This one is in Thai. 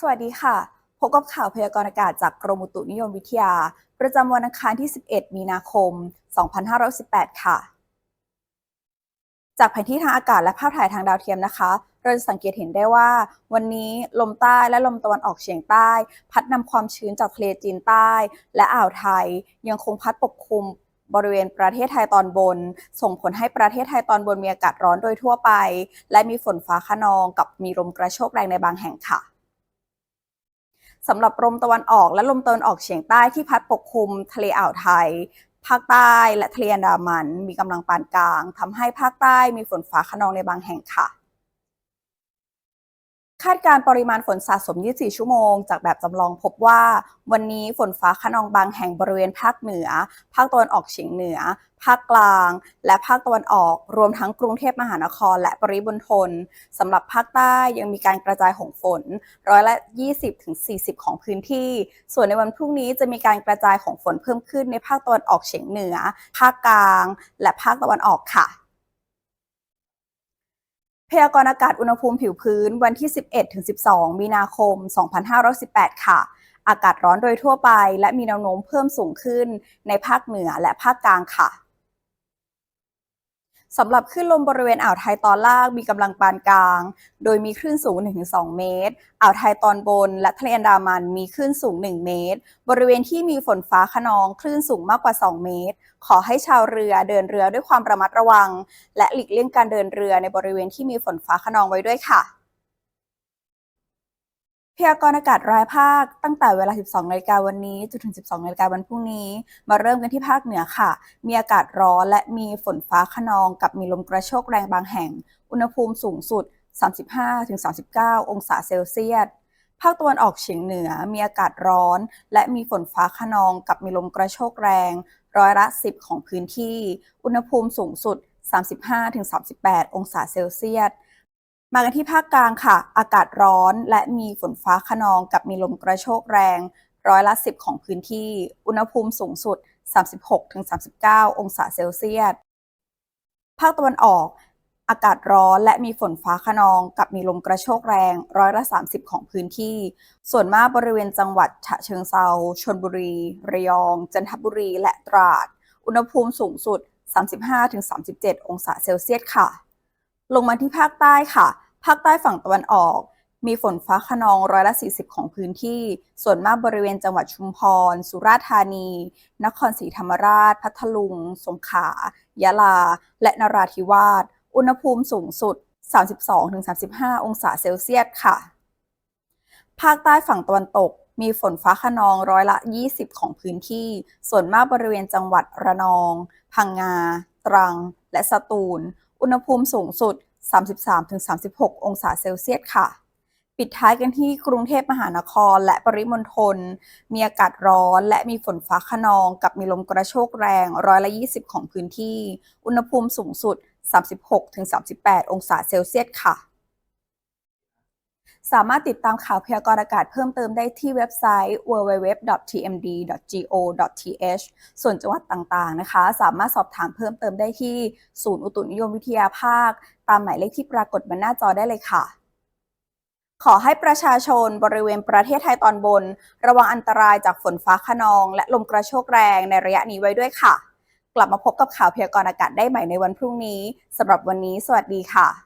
สวัสดีค่ะ พบกับข่าวพยากรณ์อากาศจากกรมอุตุนิยมวิทยา ประจำวันอังคารที่ 11 มีนาคม 2518 ค่ะ จากแผนที่ทางอากาศและภาพถ่ายทางดาวเทียมนะคะ เราจะสังเกตเห็นได้ว่า วันนี้ลมใต้และลมตะวันออกเฉียงใต้ พัดนำความชื้นจากทะเลจีนใต้ และอ่าวไทย ยังคงพัดปกคลุมบริเวณประเทศไทยตอนบน ส่งผลให้ประเทศไทยตอนบนมีอากาศร้อนโดยทั่วไป และมีฝนฟ้าคะนองกับมีลมกระโชกแรงในบางแห่งค่ะ สำหรับลมตะวันออกและลมตะวันออกเฉียงใต้ที่พัดปกคลุมทะเลอ่าวไทย ภาคใต้และทะเลอันดามัน มีกำลังปานกลางทำให้ภาคใต้มีฝนฟ้าขนองในบางแห่งค่ะาดการณ์ปริมาณฝนสะสม 24 ชั่วโมง จากแบบจำลองพบว่า วันนี้ฝนฟ้าคะนองบางแห่งบริเวณภาคเหนือ ภาคตะวันออกเฉียงเหนือ ภาคกลาง และภาคตะวันออก รวมทั้งกรุงเทพมหานคร และปริมณฑลสำหรับภาคใต้ยังมีการกระจายของฝน ร้อยละ 20-40 ของพื้นที่ ส่วนในวันพรุ่งนี้จะมีการกระจายของฝนเพิ่มขึ้นในภาคตะวันออกเฉียงเหนือ ภาคกลาง และภาคตะวันออกค่ะ พยากรณ์อากาศอุณหภูมิผิวพื้นวันที่ 11-12 มีนาคม 2518 ค่ะ อากาศร้อนโดยทั่วไป และมีแนวโน้มเพิ่มสูงขึ้นในภาคเหนือและภาคกลางค่ะ สำหรับคลื่นลมบริเวณอ่าวไทยตอนล่างมีกำลังปานกลาง โดยมีคลื่นสูง 1-2 เมตร อ่าวไทยตอนบน และทะเลอันดามันมีคลื่นสูง 1 เมตร บริเวณที่มีฝนฟ้าขนองคลื่นสูงมากกว่า 2 เมตร ขอให้ชาวเรือเดินเรือด้วยความระมัดระวัง และหลีกเลี่ยงการเดินเรือในบริเวณที่มีฝนฟ้าขนองไว้ด้วยค่ะ พยากรณ์อากาศรายภาคตั้งแต่เวลา 12นาฬิกาวันนี้จนถึง 12นาฬิกาวันพรุ่งนี้ มาเริ่มกันที่ภาคเหนือค่ะ มีอากาศร้อนและมีฝนฟ้าคะนองกับมีลมกระโชกแรงบางแห่ง อุณหภูมิสูงสุด 35-39 องศาเซลเซียส ภาคตะวันออกเฉียงเหนือมีอากาศร้อน และมีฝนฟ้าคะนองกับมีลมกระโชกแรง ร้อยละ 10 ของพื้นที่ อุณหภูมิสูงสุด 35-38 องศาเซลเซียส มากันที่ภาคกลางค่ะ อากาศร้อนและมีฝนฟ้าคะนองกับมีลมกระโชกแรง ร้อยละ 10 ของพื้นที่ อุณหภูมิสูงสุด 36-39 องศาเซลเซียส ภาคตะวันออก อากาศร้อนและมีฝนฟ้าคะนองกับมีลมกระโชกแรง ร้อยละ 30 ของพื้นที่ ส่วนมากบริเวณจังหวัดฉะเชิงเซาชลบุรี ระยอง จันทบุรีและตราด อุณหภูมิสูงสุด 35-37 องศาเซลเซียสค่ะ ลงมาที่ภาคใต้ค่ะ ภาคใต้ฝั่งตะวันออก มีฝนฟ้าคะนองร้อยละ 40 ของพื้นที่ ส่วนมากบริเวณจังหวัดชุมพร สุราษฎร์ธานี นครศรีธรรมราช พัทลุง สงขลายะลา และนราธิวาส อุณหภูมิสูงสุด 32-35 องศาเซลเซียสค่ะ ภาคใต้ฝั่งตะวันตกมีฝนฟ้าคะนองร้อยละ 20 ของพื้นที่ ส่วนมากบริเวณจังหวัดระนอง พังงา ตรัง และสตูล อุณหภูมิสูงสุด 33-36 องศาเซลเซียสค่ะ ปิดท้ายกันที่กรุงเทพมหานครและปริมณฑลมีอากาศร้อนและมีฝนฟ้าขนองกับมีลมกระโชกแรงร้อยละ 20 ของพื้นที่ อุณหภูมิสูงสุด 36-38 องศาเซลเซียสค่ะ สามารถติดตามข่าวพยากรณ์อากาศเพิ่มเติมได้ที่เว็บไซต์ www.tmd.go.th ส่วนจังหวัดต่างๆนะคะ สามารถสอบถามเพิ่มเติมได้ที่ศูนย์อุตุนิยมวิทยาภาค ตามหมายเลขที่ปรากฏบนหน้าจอได้เลยค่ะ ขอให้ประชาชนบริเวณประเทศไทยตอนบน ระวังอันตรายจากฝนฟ้าคะนอง และลมกระโชกแรงในระยะนี้ไว้ด้วยค่ะ กลับมาพบกับข่าวพยากรณ์อากาศได้ใหม่ในวันพรุ่งนี้สำหรับวันนี้ สวัสดีค่ะ